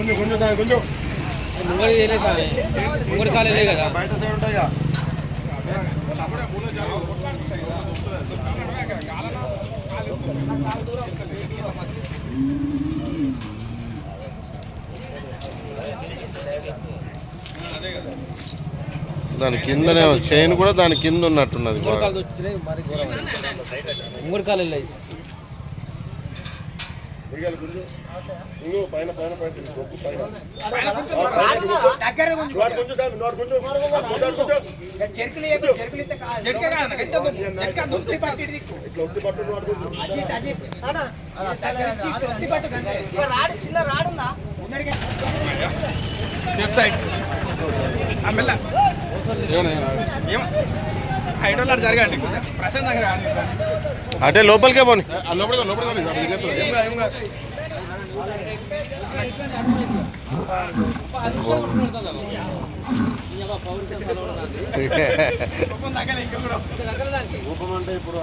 దాని గుంజు. ముంగడి చేయలేదు స్వామి ముంగడి కాలేలే కదా. బయట సైడ్ ఉంటాయా దాని కిందనే చైన్ కూడా దాని కింద ఉన్నట్టున్నది కాలు దిగాలి గుంజు గుంజు పైన పైన పైన గొప్ప పైన. దగ్గర గుంజు దాని నోరు గుంజు నోరు గుంజు చెరుకులు వేయకు, చెరుకులు ఇస్తే కాదు. ఉత్తి పట్టు ఇటు దిక్కు. ఇట్లా ఉత్తి పట్టు నోరు గుంజు అటు ఇటు, అటు ఇటు. అన్నా, ఇటు ఉత్తి పట్టు గంతే. ఇక రాడు చిన్న రాడుందా ఉన్నడికే. సేఫ్ సైడ్ మెల్ల. ఏం హైడ్రోల్ అటు జరగండి ప్రశాంత్ దగ్గర కాదు. అటే లోపలికే పోని ఇప్పుడు